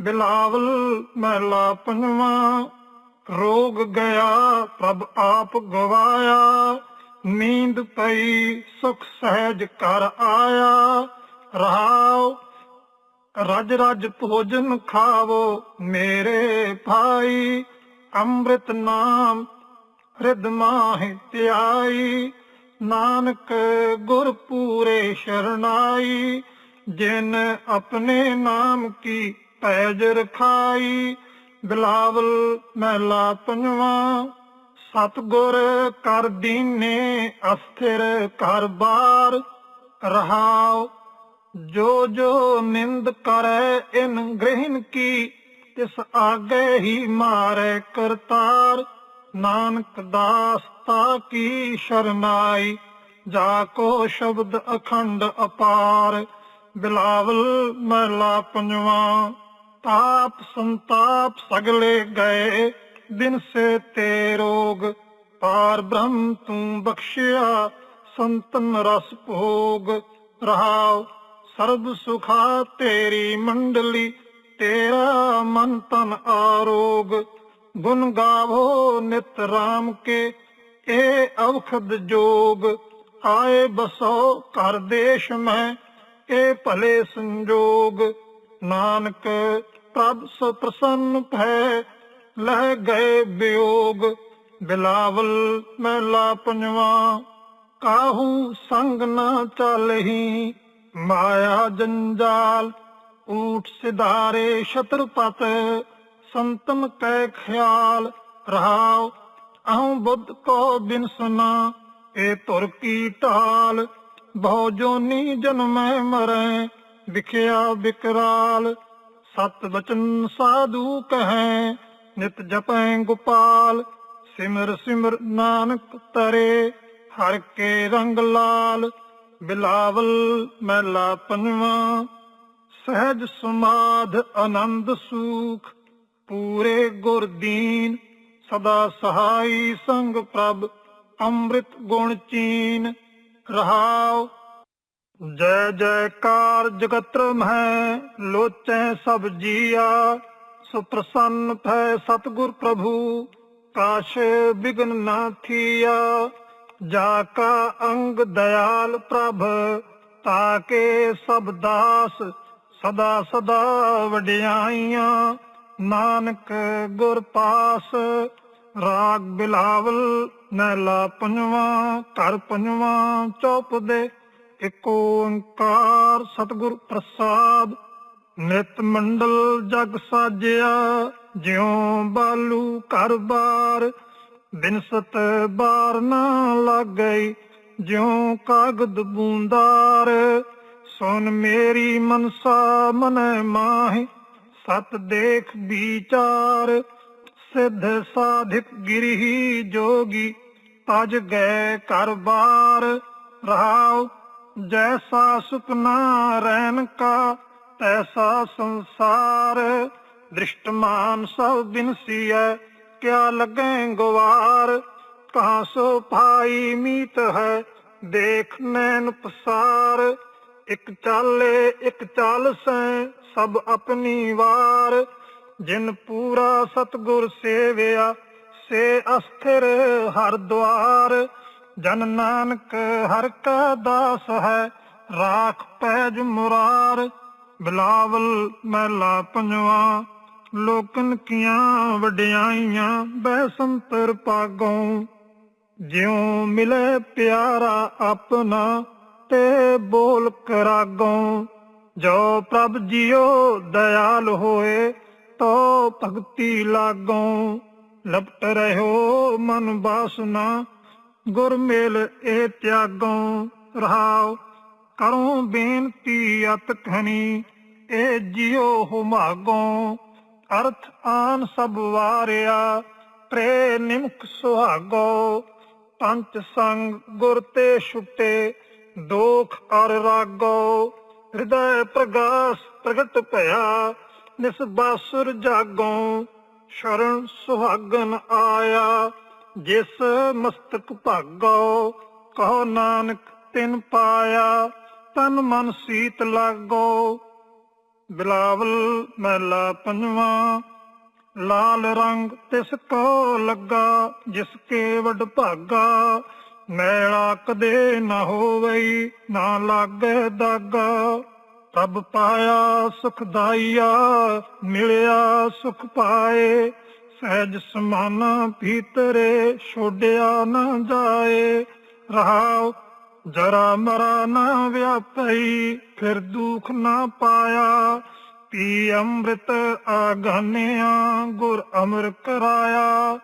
ਬਿਲਾਵਲ ਮਹਿਲਾ ਪੰਜਵਾਂ, ਰੋਗ ਗਿਆ ਪ੍ਰਭ ਆਪ ਗਵਾਇਆ, ਨੀਂਦ ਪਈ ਸੁਖ ਸਹਿਜ ਕਰ ਆਇਆ, ਰਹਾਉ, ਰਜ ਰਜ ਭੋਜਨ ਖਾਵੋ ਮੇਰੇ ਭਾਈ, ਅੰਮ੍ਰਿਤ ਨਾਮ ਹਿਰਦ ਮਾਹਿ ਧਿਆਈ, ਨਾਨਕ ਗੁਰ ਪੂਰੇ ਸ਼ਰਨਾਈ, ਜਿਨ ਆਪਣੇ ਨਾਮ ਕੀ ਪੈਜ ਰਖਾਈ, ਬਿਲਾਵਲ ਮਹਿਲਾ ਪੰਜਵਾਂ। ਸਤਗੁਰ ਕਰ ਦੀਨੇ ਅਸਥਿਰ ਘਰ ਬਾਰ ਰਹਾਉ ਜੋ ਜੋ ਨਿੰਦ ਕਰੈ ਇਨ ਗ੍ਰਹਿਨ ਕੀ, ਤਿਸ ਆਗੇ ਹੀ ਮਾਰੇ ਕਰਤਾਰ। ਨਾਨਕ ਦਾਸ ਤਾ ਕੀ ਸ਼ਰਨਾਈ, ਜਾ ਕੋ ਸ਼ਬਦ ਅਖੰਡ ਅਪਾਰ। ਬਿਲਾਵਲ ਮਹਿਲਾ ਪੰਜਵਾਂ। ਤਾਪ ਸੰਤਾਪ ਸਗਲੇ ਗਏ ਦਿਨ ਸੇ ਤੇ ਰੋਗ। ਪਾਰ ਬ੍ਰਹਮ ਤੂੰ ਬਖਸ਼ਿਆ, ਸੰਤਨ ਰਸ ਭੋਗ। ਰਹਾਉ, ਸਰਬ ਸੁਖਾ ਤੇਰੀ ਮੰਡਲੀ, ਤੇਰਾ ਮਨ ਤਨ ਆਰੋਗ। ਗੁਣ ਗਾਵੋ ਨਿਤ ਰਾਮ ਕੇ ਇਹ ਅਵਖਦ ਜੋਗ। ਆਏ ਬਸੋ ਕਰ ਦੇਸ਼ ਮੈਂ ਇਹ ਭਲੇ ਸੰਜੋਗ। ਨਾਨਕ ਪ੍ਰਭ ਸੋ ਪ੍ਰਸੰਨ ਭੈ, ਲਹਿ ਗਏ ਵਿਯੋਗ ਬਿਲਾਵਲ ਮਹਿਲਾ ਪੰਜਵਾਂ। ਕਾਹੂ ਸੰਗ ਨਾ ਚਾਲਹੀ, ਮਾਇਆ ਜੰਜਾਲ, ਊਠ ਸਿਧਾਰੇ ਛਤਰਪਤ ਸੰਤਨ ਕੈ ਖਿਆਲ, ਰਹਾਉ, ਅਹੰ ਬੁੱਧ ਕੋ ਬਿਨ ਸੁਨਾ ਇਹ ਤੁਰ ਕੀ ਢਾਲ, ਬਹੁ ਜੋਨੀ ਜਨਮੈ ਮਰੈ ਵਿਖਿਆ ਵਿਕਰਾਲ, ਸਤ ਵਚਨ ਸਾਧੂ ਕਹੈ, ਨਿਤ ਜਪੈ ਗੋਪਾਲ, ਸਿਮਰ ਸਿਮਰ ਨਾਨਕ ਤਰੇ, ਹਰ ਕੇ ਰੰਗ ਲਾਲ, ਬਿਲਾਵਲ ਮਹਿਲਾ ਪੰਜਵਾਂ, ਸਹਿਜ ਸਮਾਧ ਆਨੰਦ ਸੂਖ, ਪੂਰੇ ਗੁਰ ਦੀਨ, ਸਦਾ ਸਹਾਈ ਸੰਗ ਪ੍ਰਭ, ਅੰਮ੍ਰਿਤ ਗੁਣ ਚੀਨ ਰਹਾਓ ਜੈ ਜੈਕਾਰ ਜਗਤਰ ਮਹਿ, ਲੋਚੈ ਸਭ ਜੀਆ। ਸੁਪ੍ਰਸੰਨ ਭੈ ਸਤਗੁਰ ਪ੍ਰਭੂ, ਕਾਸ਼ ਬਿਗਨ ਨਾ ਥੀਆ। ਜਾ ਕਾ ਅੰਗ ਦਇਆਲ ਪ੍ਰਭ ਤਾਕੇ ਸਭ ਦਾਸ, ਸਦਾ ਸਦਾ ਵਡਿਆਈਆਂ। ਨਾਨਕ ਗੁਰ ਪਾਸ, ਰਾਗ ਬਿਲਾਵਲ, ਨੈਲਾ ਪੰਜਵਾਂ, ਘਰ ਪੰਜਵਾਂ, ਚੌਪ ਦੇ ਇੱਕ ਓੰਕਾਰ ਸਤਿਗੁਰ ਪ੍ਰਸਾਦ, ਨਿਤ ਮੰਡਲ ਜਗ ਸਾਜਿਆ, ਜਿਉ ਬਾਲੂ ਘਰ ਬਾਰ, ਬਿਨਸਤ ਬਾਰ ਨਾ ਲੱਗਈ, ਜਿਉ ਕਾਗਦ ਬੂੰਦਾਰ, ਸੁਨ ਮੇਰੀ ਮਨਸਾ ਮਨੈ ਮਾਹੀ, ਸਤ ਦੇਖ ਵਿਚਾਰ, ਸਿੱਧ ਸਾਧਿਕ ਗਿਰਹੀ ਜੋਗੀ, ਤਜ ਗਏ ਘਰ ਬਾਰ, ਰਹਾਉ ਜੈਸਾ ਸੁਪਨਾ ਰਹਿਨ ਕਾ, ਤੈਸਾ ਸੰਸਾਰ ਦ੍ਰਿਸ਼ਟਮਾਨ ਸਭ ਬਿਨਸੀਐ ਕਿਆ ਲੱਗੈ ਗਵਾਰ, ਕਹਾਂ ਸੋ ਭਾਈ ਮੀਤ ਹੈ। ਦੇਖ ਨੈਣ ਪਸਾਰ, ਇਕ ਚਾਲੇ ਇਕ ਚਾਲ ਸੈ, ਸਭ ਆਪਣੀ ਵਾਰ। ਜਿਨ ਪੂਰਾ ਸਤਗੁਰ ਸੇਵਿਆ, ਸੇ ਅਸਥਿਰ ਹਰ ਦੁਆਰ ਜਨ ਨਾਨਕ ਹਰ ਕਾ ਦਾਸ ਹੈ, ਰਾਖ ਪੈਜ ਮੁਰਾਰ, ਬਿਲਾਵਲ ਮਹਿਲਾ ਪੰਜਵਾ, ਲੋਕਨ ਕੀਆਂ ਵਡਿਆਈਆਂ ਬੈ ਪਾਗੋਂ। ਜਿਉ ਮਿਲੇ ਪਿਆਰਾ ਆਪਣਾ, ਤੇ ਬੋਲ ਕਰਾਗੋਂ। ਜੋ ਪ੍ਰਭ ਜੀਓ ਦਇਆਲ ਹੋਏ, ਤੋ ਭਗਤੀ ਲਾਗੋਂ। ਲਪਟ ਰਹਿਓ ਮਨ ਬਾਸਨਾ ਗੁਰ ਮੇਲ ਇਹ ਤਿਆਗੋਂ ਰਹਾਉ, ਕਰੋ ਬੇਨਤੀ ਅਤ ਖਣੀ ਇਹ ਜਿਉ ਹੁਮਾਗੋਂ, ਅਰਥ ਆਨ ਸਭ ਵਾਰਿਆ ਪ੍ਰੇ ਨਿਮਕ ਸੁਹਾਗੋ, ਪੰਚ ਸੰਗ ਗੁਰ ਤੇ ਛੁਟੇ, ਦੋਖ ਅਰ ਰਾਗੋ, ਹਿਰਦੈ ਪ੍ਰਗਾਸ ਪ੍ਰਗਟ ਭਇਆ ਨਿਸਬਾਸੁਰ ਜਾਗੋ, ਸ਼ਰਨ ਸੁਹਾਗਨ ਆਇਆ। ਜਿਸ ਮਸਤਕ ਭਾਗੋ, ਕਹੋ ਨਾਨਕ ਤਿਨ ਪਾਇਆ, ਤਨ ਮਨ ਸੀਤ ਲਾਗੋ। ਬਿਲਾਵਲ ਮਹਿਲਾ ਪੰਜਵਾਂ, ਲਾਲ ਰੰਗ ਤਿਸ ਕੋ ਲੱਗਾ, ਜਿਸ ਕੇ ਵਡ ਭਾਗਾ। ਮੈਲਾ ਕਦੇ ਨਾ ਹੋਵਈ, ਨਾ ਲਾਗੇ ਦਾਗਾ। ਤਬ ਪਾਇਆ ਸੁਖਦਾਈਆ ਮਿਲਿਆ ਸੁਖ ਪਾਏ। ਸਹਿਜ ਸਮਾਨਾ ਭੀਤਰੇ ਛੋੜਿਆ ਨਾ ਜਾਏ। ਰਹਾਉ, ਜਰਾ ਮਰਾ ਨਾ ਵਿਆਪਈ, ਫਿਰ ਦੁਖ ਨਾ ਪਾਇਆ। ਪੀ ਅੰਮ੍ਰਿਤ ਆਗਾਨਿਆ, ਗੁਰ ਅਮਰ ਕਰਾਇਆ।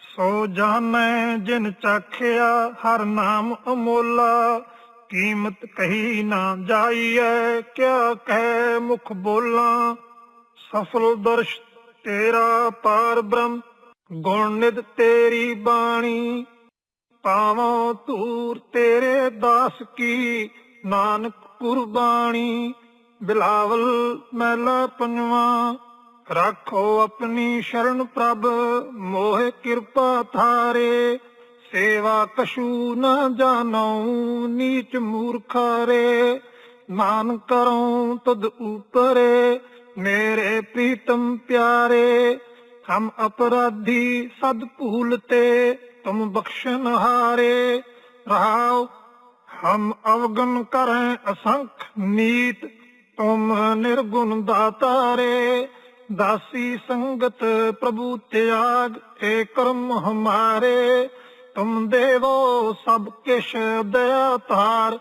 ਸੋ ਜਾਣੈ ਜਿਨ ਚਾਖਿਆ, ਹਰ ਨਾਮ ਅਮੋਲਾ। ਕੀਮਤ ਕਹੀ ਨਾ ਜਾਈਐ, ਕਿਆ ਕਹਿ ਮੁਖ ਬੋਲਾਂ। ਸਫਲ ਦਰਸ਼ ਤੇਰਾ ਪਾਰ ਬ੍ਰਹਮ, ਗੁਣ ਨਿਦ ਤੇਰੀ ਬਾਣੀ। ਪਾਵੋ ਧੂਰ ਤੇਰੇ ਦਾਸ ਕੀ, ਨਾਨਕ ਕੁਰਬਾਨੀ। ਬਿਲਾਵਲ ਮਹਿਲਾ ਪੰਜਵਾਂ, ਰੱਖੋ ਆਪਣੀ ਸ਼ਰਨ ਪ੍ਰਭ, ਮੋਹ ਕਿਰਪਾ ਥਾਰੇ ਸੇਵਾ ਕਸ਼ੂ ਨਾ ਜਾਣਉ, ਨੀਚ ਮੂਰਖਾਰੇ। ਮਾਨ ਕਰਉ ਤਦ ਉਪਰੇ ਮੇਰੇ ਪ੍ਰੀਤਮ ਪਿਆਰੇ, ਹਮ ਅਪਰਾਧੀ ਸਦ ਭੂਲਤੇ ਤੁਮ ਬਖਸ਼ਨ ਹਾਰੇ। ਰਹਾਉ, ਹਮ ਅਵਗਨ ਕਰੈ ਅਸੰਖ ਨੀਤ, ਤੁਮ ਨਿਰਗੁਣ ਦਾਤਾਰੇ। ਦਾਸੀ ਸੰਗਤ ਪ੍ਰਭੂ ਤਿਆਗ, ਏ ਕਰਮ ਹਮਾਰੇ। ਤੁਮ ਦੇਵੋ ਸਭ ਕਿਛ ਦਇਆ ਤਾਰ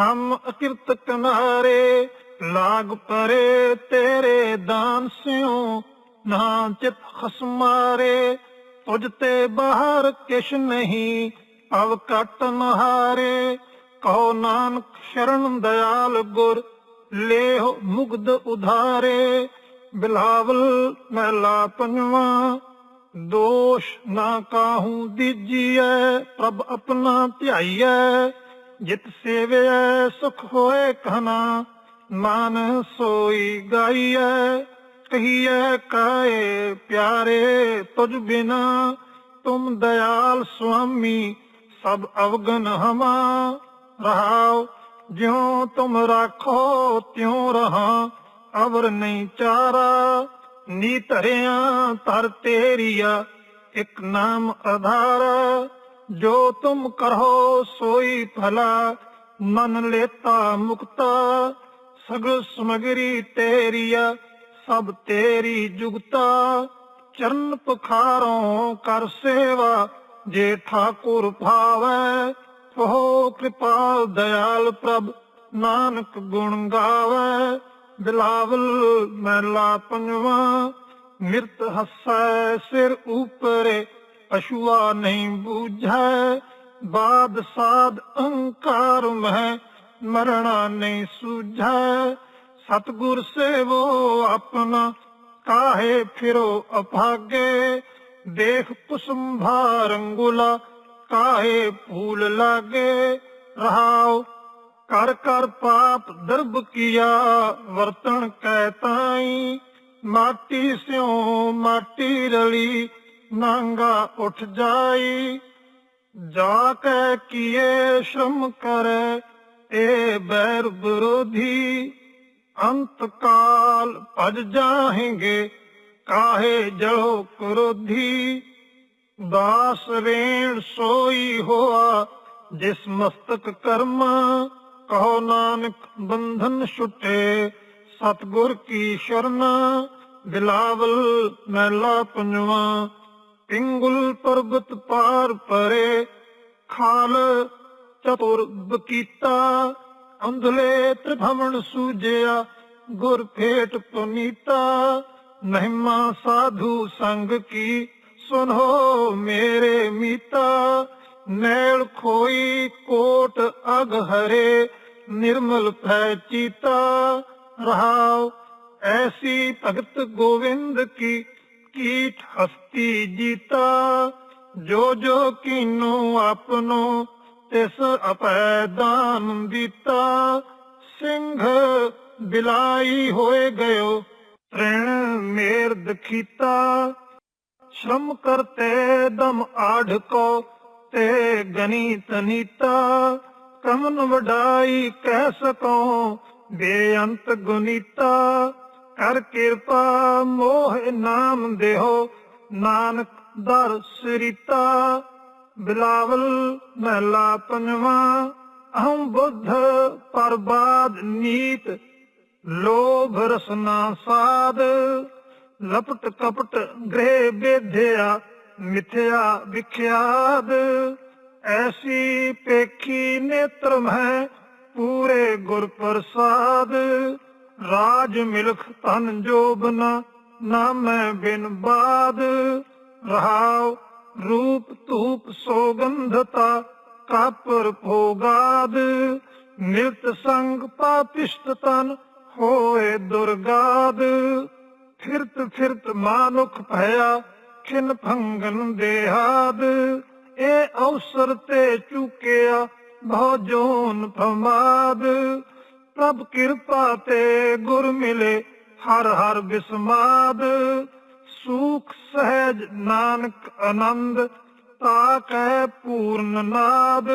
ਹਮ ਅਕਿਰਤ ਕਨਾਰੇ ਲਾਗ ਪਰੇ ਤੇਰੇ ਦਾਨ ਸਿਓ ਨਾ ਚਿਤ ਖਸਮਾਰੇ, ਤੁਝ ਤੇ ਬਾਹਰ ਕਿਛ ਨਹੀਂ, ਅਵ ਕਟ ਨਹਾਰੇ। ਕਹੋ ਨਾਨਕ ਸ਼ਰਨ ਦਿਆਲ ਗੁਰ, ਲੇਹ ਮੁਗਧ ਉਧਾਰੇ। ਬਿਲਾਵਲ ਮਹਿਲਾ ਪੰਜਵਾਂ, ਦੋਸ਼ ਨਾ ਕਾਹੂ ਦੀਜੀਐ, ਪ੍ਰਭ ਆਪਣਾ ਧਿਆਈਐ। ਜਿਤ ਸੇਵਿਐ, ਸੁਖ ਹੋਏ ਕਹਨਾ। ਮਨ ਸੋਈ ਗਾਈਐ, ਕਹੀਐ ਕਾਏ ਪਿਆਰੇ ਤੁਝ ਬਿਨਾ, ਤੁਮ ਦਇਆਲ ਸੁਆਮੀ ਸਭ ਅਵਗਨ ਹਮਾ ਰਹਾਉ, ਜਿਉ ਤੁਮ ਰਾਖੋ ਤਿਉ ਰਹਾ, ਅਵਰ ਨਹੀਂ ਚਾਰਾ। ਨੀ ਧਰਿਆ ਧਰ ਤੇਰੀਆ, ਇੱਕ ਨਾਮ ਆਧਾਰ। ਜੋ ਤੁਮ ਕਰੋ ਸੋਈ ਭਲਾ, ਮਨ ਲੇਤਾ ਮੁਕਤਾ। ਸਗਲ ਸਮਗਰੀ ਤੇਰੀਆ, ਸਭ ਤੇਰੀ ਜੁਗਤਾ। ਚਰਨ ਪਖਾਰੋਂ ਕਰ ਸੇਵਾ, ਜੇ ਠਾਕੁਰ ਭਾਵੈ ਹੋ ਕਿਰਪਾਲ ਦਇਆਲ ਪ੍ਰਭ, ਨਾਨਕ ਗੁਣ ਗਾਵੇ। ਬਿਲਾਵਲ ਮਹਿਲਾ ਪੰਜਵਾਂ ਮਿਰਤ ਹੱਸੈ ਸਿਰ ਉਪਰੇ, ਪਸ਼ੂਆ ਨਹੀਂ ਬੂਝੈ। ਬਾਦ ਸਾਧ ਅੰਕਾਰ ਮਹਿ ਮਰਣਾ ਨਹੀਂ ਸੂਝੈ। ਸਤਗੁਰ ਸੇਵੋ ਆਪਣਾ, ਕਾਹੇ ਫਿਰੋ ਅਭਾਗੇ। ਦੇਖ ਕੁਸੁੰਭਾ ਰੰਗੁਲਾ, ਕਾਹੇ ਫੂਲ ਲਾਗੇ। ਰਹਾਉ, ਕਰ ਕਰ ਪਾਪ ਦਰਬ ਕੀਆ, ਵਰਤਣ ਕੈ ਤਾਈ। ਮਾਟੀ ਸਿਉ, ਮਾਟੀ ਰਲੀ, ਨਾਂਗਾ ਉੱਠ ਜਾਈ। ਜਾ ਕੇ ਕੀਏ ਸ਼ਰਮ ਕਰੈ ਏ ਬੈਰ ਵਿਰੋਧੀ ਅੰਤ ਕਾਲ ਭਜ ਜਾਹੇਂਗੇ, ਕਾਹੇ ਜਲੋ ਕਰੋਧੀ। ਦਾਸ ਰੇਣ ਸੋਈ ਹੋਆ, ਜਿਸ ਮਸਤਕ ਕਰਮ ਕਹੋ ਨਾਨਕ ਬੰਧਨ ਛੁਟੇ, ਸਤਗੁਰ ਕੀ ਸ਼ਰਨ ਬਿਲਾਵਲ ਮਹਿਲਾ ਪੰਜਵਾ। ਪਿੰਗੁਲ ਪਰਬਤ ਪਾਰ ਪਰੇ, ਖਾਲ ਚਤੁਰਬ ਬਕੀਤਾ ਅੰਧਲੇ ਤ੍ਰਿਭਵਨ ਸੂਜਿਆ, ਗੁਰ ਫੇਟ ਪੁਨੀਤਾ, ਮਹਿਮਾ ਸਾਧੂ ਸੰਗ ਕੀ ਸੁਨੋ ਮੇਰੇ ਮੀਤਾ, ਨੈਲ ਖੋਈ ਕੋਟ ਅਗ ਹਰੇ, ਨਿਰਮਲ ਭੈ ਚੀਤਾ, ਰਹਾਉ ਐਸੀ ਭਗਤ ਗੋਵਿੰਦ ਕੀ ਕੀਟ ਹਸਤੀ ਜੀਤਾ, ਜੋ ਜੋ ਕੀਨੋ ਆਪਨੋ ਤਿਸ ਅਪੈ ਦਾਨ ਦਿੱਤਾ ਸਿੰਘ ਬਿਲਾਈ ਹੋਏ ਗਇਓ, ਤ੍ਰਿਣ ਮੇਰ ਦਖੀਤਾ। ਸ਼ਰਮ ਕਰਤੇ ਦਮ ਆਢ ਕੋ ਤੇ ਗਨੀਤ ਨੀਤਾ ਕਮਨ ਵਡਾਈ ਕਹਿ ਸਕੋ, ਬੇਅੰਤ ਗੁਨੀਤਾ। ਕਰ ਕਿਰਪਾ ਮੋਹ ਨਾਮ ਦੇਹੋ, ਨਾਨਕ ਦਰ ਸ੍ਰੀਤਾ। ਬਿਲਾਵਲ ਮਹਿਲਾ ਪੰਜਵਾ, ਅਹੰ ਬੁੱਧ ਪਰਬਾਦ ਨੀਤ, ਲੋਭ ਰਸਨਾ ਸਾਧ, ਲਪਟ ਕਪਟ ਗ੍ਰਹਿ ਬੇਧਿਆ, ਮਿਥਿਆ ਵਿਖਿਆਦ। ਐਸੀ ਪੇਖੀ ਨੇਤਰ ਹੈ ਪੂਰੇ ਗੁਰ ਪ੍ਰਸਾਦ। ਰਾਜ ਮਿਲਖ ਧਨ ਜੋਬਨਾ, ਨਾਮੈ ਬਿਨ ਬਾਦ। ਰਹਾਉ ਰੂਪ ਧੂਪ ਸੋਗੰਧਤਾ, ਕਾਪਰ ਭੋਗਾਦ। ਨਿਰਤ ਸੰਗ ਪਾਪਿਸ਼ਟ ਤਨ ਹੋਏ ਦੁਰਗਾਦ। ਫਿਰਤ ਫਿਰਤ ਮਾਨੁਖ ਭਇਆ, ਖਿਨ ਭੰਗਨ ਦੇਹਾਦ। ਇਹ ਅਵਸਰ ਤੇ ਚੁਕਿਆ ਬਹੁ ਜੋਨ ਫਮਾਦ ਪ੍ਰਭ ਕਿਰਪਾ ਤੇ ਗੁਰ ਮਿਲੇ ਹਰ ਹਰ ਬਿਸਮਾਦ। ਸੁਖ ਸਹਿਜ ਨਾਨਕ ਆਨੰਦ ਤਾ ਕੈ ਪੂਰਨ ਨਾਦ।